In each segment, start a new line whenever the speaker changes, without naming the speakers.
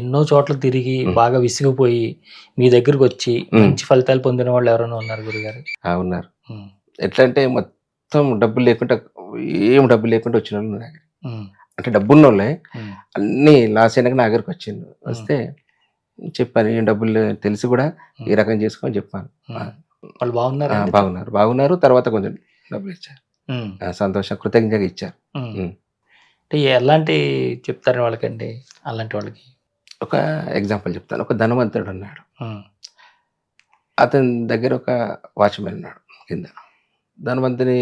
ఎన్నో చోట్ల తిరిగి. బాగా విసిగిపోయి మీ దగ్గరకు వచ్చి. మంచి ఫలితాలు పొందిన వాళ్ళు ఎవరైనా ఉన్నారు గురుగారు?
ఉన్నారు. ఎట్లా అంటే మొత్తం డబ్బులు లేకుండా ఏం డబ్బులు లేకుండా వచ్చిన వాళ్ళు ఉన్నారు. అంటే డబ్బున్న వాళ్ళే
ఉమ్,
అన్ని లాస్ అయినాక నా దగ్గరకు వచ్చిండు. వస్తే చెప్పాను ఏం డబ్బులు తెలిసి కూడా ఈ రకం చేసుకోని చెప్పాను.
వాళ్ళు బాగున్నారు?
బాగున్నారు. బాగున్నారు. తర్వాత కొంచెం డబ్బులు ఇచ్చారు. సంతోషం కృతజ్ఞతగా ఇచ్చారు.
అంటే ఎలాంటి చెప్తారు వాళ్ళకండి? అలాంటి వాళ్ళకి?
ఒక ఎగ్జాంపుల్ చెప్తాను. ఒక ధనవంతుడు ఉన్నాడు అతని దగ్గర ఒక వాచ్మెన్ ఉన్నాడు కింద. ధనవంతుని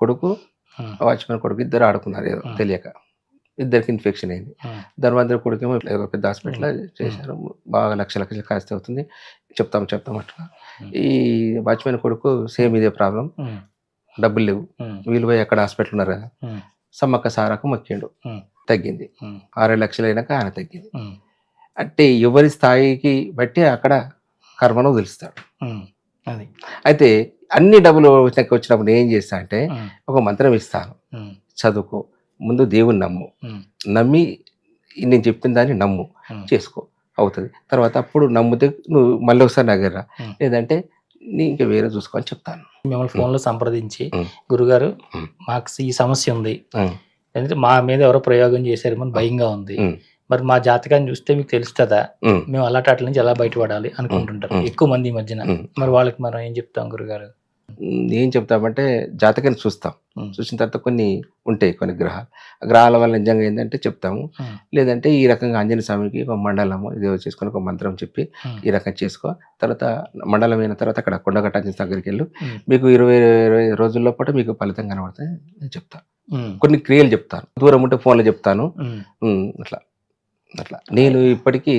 కొడుకు వాచ్మెన్ కొడుకు ఇద్దరు ఆడుకున్నారు ఏదో. తెలియక. ఇద్దరికి ఇన్ఫెక్షన్ అయింది.
ఉమ్,
ధనవంతుని కొడుకు ఏమో ఏదో పెద్ద హాస్పిటల్ చేశారు. బాగా లక్ష లక్షలు కాస్త అవుతుంది. చెప్తాం చెప్తాం అట్లా. ఈ వాచ్మెన్ కొడుకు సేమ్ ఇదే ప్రాబ్లం. డబ్బులు లేవు. వీళ్ళు పోయి అక్కడ హాస్పిటల్ ఉన్నారు కదా సమ్మక్క సారాకు మొక్కిండు. తగ్గింది.
ఉమ్,
ఆరు లక్షలు అయినాక ఆయన తగ్గింది. అంటే ఎవరి స్థాయికి బట్టి అక్కడ కర్మను వదిలిస్తాడు.
ఉమ్, అది.
అయితే అన్ని డబ్బులు వచ్చినాక వచ్చినప్పుడు నేను ఏం చేస్తా అంటే ఒక మంత్రం ఇస్తాను. చదువుకో ముందు దేవుని నమ్ము. నమ్మి నేను చెప్పిన దాన్ని నమ్ము. చేసుకో. అవుతుంది. తర్వాత అప్పుడు నమ్మితే నువ్వు మళ్ళీ ఒకసారి నా దగ్గర రా.
Hmm.
లేదంటే నీ ఇంకా వేరే చూసుకో అని చెప్తాను.
మిమ్మల్ని ఫోన్లో సంప్రదించి. గురుగారు. మాకు ఈ సమస్య ఉంది. ఎందుకంటే మా మీద ఎవరో ప్రయోగం చేశారేమో భయంగా ఉంది. మరి మా జాతకాన్ని చూస్తే మీకు తెలుస్తుందా. మేము అలాంటి వాటి నుంచి ఎలా బయటపడాలి అనుకుంటుంటారు. ఎక్కువ మంది ఈ మధ్యన. మరి వాళ్ళకి మనం ఏం చెప్తాం గురుగారు?
ఏం చెప్తామంటే జాతకాన్ని చూస్తాం. చూసిన తర్వాత కొన్ని ఉంటాయి కొన్ని గ్రహాలు. గ్రహాల వల్ల నిజంగా ఏంటంటే చెప్తాము. లేదంటే ఈ రకంగా ఆంజనేయ స్వామికి ఒక మండలము ఇది చేసుకొని ఒక మంత్రం చెప్పి ఈ రకం చేసుకో. తర్వాత మండలం అయిన తర్వాత అక్కడ కొండగట్టాంజనేయ దగ్గరికి వెళ్ళు. మీకు ఇరవై ఇరవై రోజుల్లో పాటు మీకు ఫలితం కనబడుతుంది నేను చెప్తాను. కొన్ని క్రియలు చెప్తాను. దూరం ఉంటే ఫోన్లో చెప్తాను. అట్లా. అట్లా. నేను ఇప్పటికీ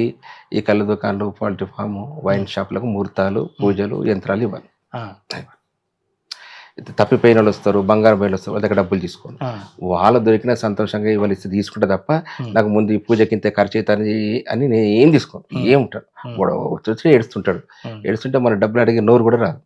ఈ కళ్ళ దుకాణాలు పౌల్ట్రీ ఫామ్ వైన్ షాపులకు ముహూర్తాలు పూజలు యంత్రాలు ఇది తప్పిపోయిన వాళ్ళు వస్తారు బంగారం బయలు వస్తారు వాళ్ళ దగ్గర డబ్బులు తీసుకోను. వాళ్ళు దొరికిన సంతోషంగా ఇవాళ ఇస్తే తీసుకుంటే తప్ప నాకు ముందు ఈ పూజకి ఇంత ఖర్చు అవుతుంది అని నేను ఏం తీసుకోను. వాడు వచ్చి ఏడుస్తుంటాడు. ఏడుస్తుంటే మన డబ్బులు అడిగే నోరు కూడా రాదు.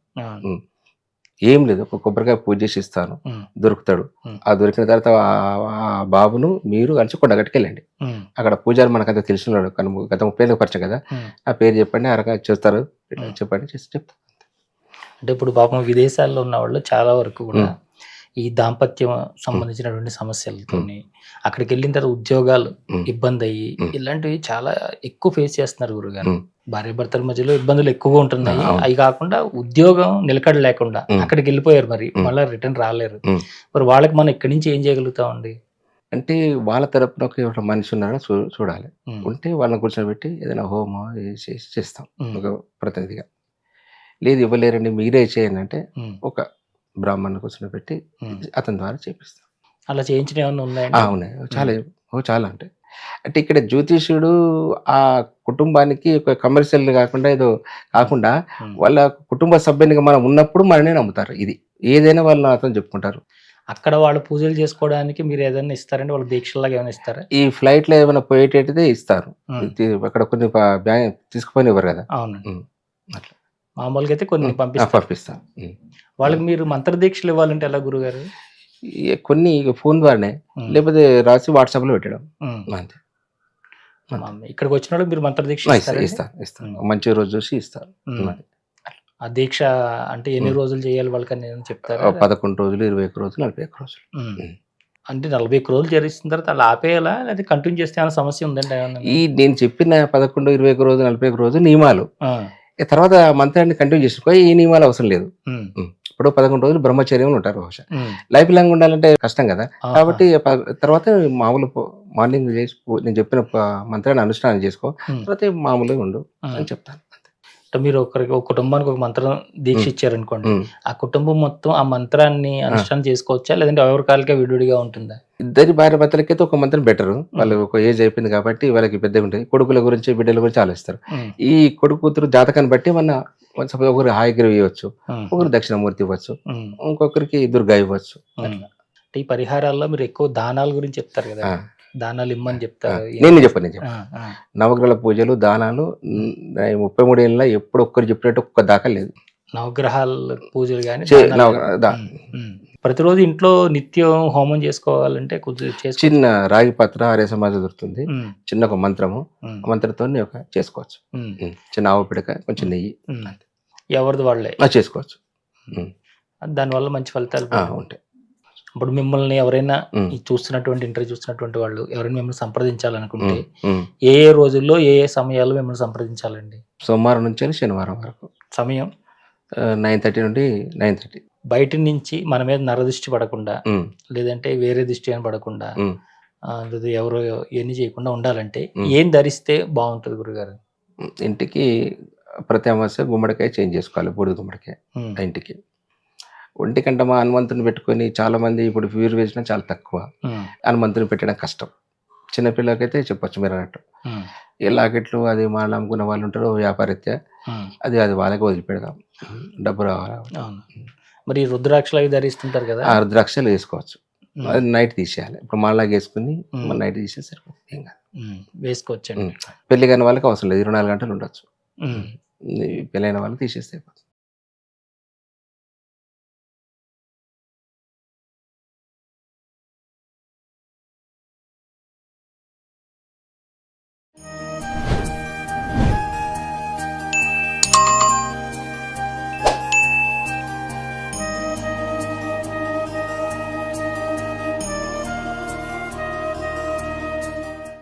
ఏం లేదు. ఒక కొబ్బరికాయ పూజ చేసి ఇస్తాను దొరుకుతాడు. ఆ దొరికిన తర్వాత ఆ- బాబును మీరు కలిసి కొండగట్టుకెళ్ళండి
ఉమ్,
అక్కడ పూజారి మనకంత తెలిసినాడు. కానీ గత ముప్పై ఏళ్ళకి పరిచయం కదా. ఆ పేరు చెప్పండి ఆ రకంగా చేస్తారు. చెప్పండి చేసి చెప్తాను.
అంటే ఇప్పుడు పాపం విదేశాల్లో ఉన్న వాళ్ళు చాలా వరకు కూడా. ఈ దాంపత్యం సంబంధించినటువంటి సమస్యలతో అక్కడికి వెళ్ళిన తర్వాత ఉద్యోగాలు. ఇబ్బంది అయ్యి. ఇలాంటివి చాలా ఎక్కువ ఫేస్ చేస్తున్నారు గురుగారు.
ఉమ్.
భార్య భర్తల మధ్యలో ఇబ్బందులు ఎక్కువగా ఉంటున్నాయి. అవి కాకుండా ఉద్యోగం నిలకడ లేకుండా. అక్కడికి వెళ్ళిపోయారు మరి. మళ్ళీ రిటర్న్ రాలేరు. మరి వాళ్ళకి మనం ఇక్కడి నుంచి ఏం చేయగలుగుతామండి?
అంటే వాళ్ళ తరపున ఒక మనిషి ఉన్నారో చూ చూడాలి. ఉంటే వాళ్ళని కూర్చోబెట్టి ఏదైనా హోమం చేసి చేస్తాం ఒక ప్రతినిధిగా. లేదు ఇవ్వలేరండి మీరే చేయండి అంటే ఒక బ్రాహ్మణ్ కూర్చోబెట్టి
ఉమ్.
అతని ద్వారా చేపిస్తాం.
అలా చేయించిన ఏమన్నా
ఆ,
ఉన్నాయండి
ఉన్నాయి చాలా చాలా అంటే. అంటే ఇక్కడ జ్యోతిష్యుడు ఆ కుటుంబానికి ఒక కమర్షియల్ కాకుండా ఏదో కాకుండా. వాళ్ళ కుటుంబ సభ్యునిగా మనం ఉన్నప్పుడు మననే నమ్ముతారు. ఇది ఏదైనా వాళ్ళు అతను చెప్పుకుంటారు.
అక్కడ వాళ్ళు పూజలు చేసుకోవడానికి మీరు ఏదైనా ఇస్తారంటే వాళ్ళ దీక్షలాగా ఏమైనా ఇస్తారా?
ఈ ఫ్లైట్లో ఏమైనా పోయేటైతే ఇస్తారు. అక్కడ కొన్ని ప- బ్యాంక్ తీసుకుపోయి ఇవ్వరు కదా.
అవునండి.
అట్లా.
మామూలుగా అయితే కొన్ని
పంపిస్తాను.
వాళ్ళకి మీరు మంత్ర దీక్షలు ఇవ్వాలంటే ఎలా గురుగారు?
కొన్ని ఫోన్ ద్వారానే లేకపోతే రాసి వాట్సాప్లో పెట్టడం. అంతే.
ఇక్కడికి వచ్చిన మీరు మంత్ర దీక్ష?
ఇస్తాను ఇస్తాను. మంచి రోజు చూసి ఇస్తాను
ఉమ్. ఆ దీక్ష అంటే ఎన్ని. రోజులు చేయాలి వాళ్ళకి చెప్తారా?
ఓ పదకొండు రోజులు ఇరవై ఒక్క రోజులు నలభై ఒక్క రోజులు.
అంటే నలభై ఒక్క రోజులు జరిగిన తర్వాత అలా ఆపేయాలా? లేదా కంటిన్యూ చేస్తే ఏమైనా సమస్య ఉందండి ఏమన్నా?
ఈ నేను చెప్పిన పదకొండు ఇరవై ఒక్క రోజు నలభై ఒక్క రోజు నియమాలు. తర్వాత మంత్రాన్ని కంటిన్యూ చేసుకో ఈ నియమాలు అవసరం లేదు. ఇప్పుడు పదకొండు రోజులు బ్రహ్మచర్యం ఉంటారు బహుశా. లైఫ్ లాంగ్ ఉండాలంటే కష్టం కదా. కాబట్టి తర్వాత మామూలు మార్నింగ్ చేసి నేను చెప్పిన మంత్రాన్ని అనుష్ఠానం చేసుకో. తర్వాత మామూలుగా ఉండు. అని చెప్తాను.
మీరు ఒకరికి ఒక కుటుంబానికి ఒక మంత్రం దీక్ష. ఇచ్చారనుకోండి. ఆ కుటుంబం మొత్తం ఆ మంత్రాన్ని అనుష్ఠానం చేసుకోవచ్చా? లేదంటే ఎవరికాలకే విడివిడిగా ఉంటుందా?
ఇద్దరి భార్య భర్తలకైతే ఒక మంత్రం బెటర్. వాళ్ళు ఒక ఏజ్ అయిపోయింది కాబట్టి వాళ్ళకి పెద్దగా ఉంటుంది కొడుకుల గురించి బిడ్డల గురించి ఆలోచిస్తారు. ఈ కొడుకు కూతురు జాతకాన్ని బట్టి మన సపోజ్ ఒకరు హాయగిరి ఇవ్వచ్చు ఒకరు దక్షిణమూర్తి ఇవ్వచ్చు ఇంకొకరికి దుర్గా ఇవ్వచ్చు.
ఈ పరిహారాల్లో మీరు ఎక్కువ దానాల గురించి చెప్తారు కదా. దానాలు ఇమ్మని. చెప్తారు.
నేను చెప్పను నేను. నవగ్రహాల పూజలు దానాలు ముప్పై మూడు ఏళ్ళ ఎప్పుడు ఒక్కరు చెప్పినట్టు ఒక్క దాకా లేదు.
నవగ్రహాల పూజలు కానీ ప్రతిరోజు ఇంట్లో నిత్యం హోమం చేసుకోవాలంటే కొద్దిగా
చిన్న రాగి పాత్ర ఆర్య సమాజం దొరుకుతుంది. చిన్న ఒక మంత్రము. మంత్రంతో ఒక చేసుకోవచ్చు. చిన్న ఆవు పిడక కొంచెం నెయ్యి.
ఎవరిది వాళ్ళే.
చేసుకోవచ్చు.
దానివల్ల మంచి ఫలితాలు.
ఉంటాయి.
ఇప్పుడు మిమ్మల్ని ఎవరైనా చూస్తున్నటువంటి ఇంటర్వ్యూ చూస్తున్నటువంటి వాళ్ళు ఎవరైనా మిమ్మల్ని సంప్రదించాలనుకుంటే. ఏ ఏ రోజుల్లో ఏ ఏ సమయాల్లో మిమ్మల్ని సంప్రదించాలండి?
సోమవారం నుంచి శనివారం వరకు.
సమయం?
నైన్ థర్టీ నుండి నైన్ థర్టీ.
బయట నుంచి మన మీద నరదృష్టి పడకుండా లేదంటే వేరే దృష్టి అని పడకుండా ఎవరో ఇవన్నీ చేయకుండా ఉండాలంటే. ఏం ధరిస్తే బాగుంటుంది గురుగారు?
ఇంటికి ప్రతి అమావాస్య గుమ్మడికాయ చేంజ్ చేసుకోవాలి బూడిద గుమ్మడికాయ ఇంటికి. ఒంటికంట మా హనుమంతుని పెట్టుకొని చాలా మంది ఇప్పుడు ప్యూర్ వేసిన చాలా తక్కువ. హనుమంతుని పెట్టడం కష్టం. చిన్నపిల్లలకైతే చెప్పొచ్చు మీరు అన్నట్టు. ఈ లాకెట్లు అది మాల అమ్ముకున్న వాళ్ళు ఉంటారు వ్యాపారీత్యా. అది అది వాళ్ళకి వదిలిపెడదాం. డబ్బు రావాలి?
మరి ఈ రుద్రాక్షలు అవి ధరిస్తుంటారు కదా?
ఆ రుద్రాక్షలు వేసుకోవచ్చు. అది నైట్ తీసేయాలి. ఇప్పుడు మాలాగా వేసుకుని. నైట్ తీసేసి సరిపోతుంది. ఏం కాదు.
ఉం.
పెళ్ళి కాని వాళ్ళకి అవసరం లేదు. ఇరవై నాలుగు గంటలు ఉండొచ్చు. పెళ్ళైన వాళ్ళు తీసేస్తే అయిపోతుంది.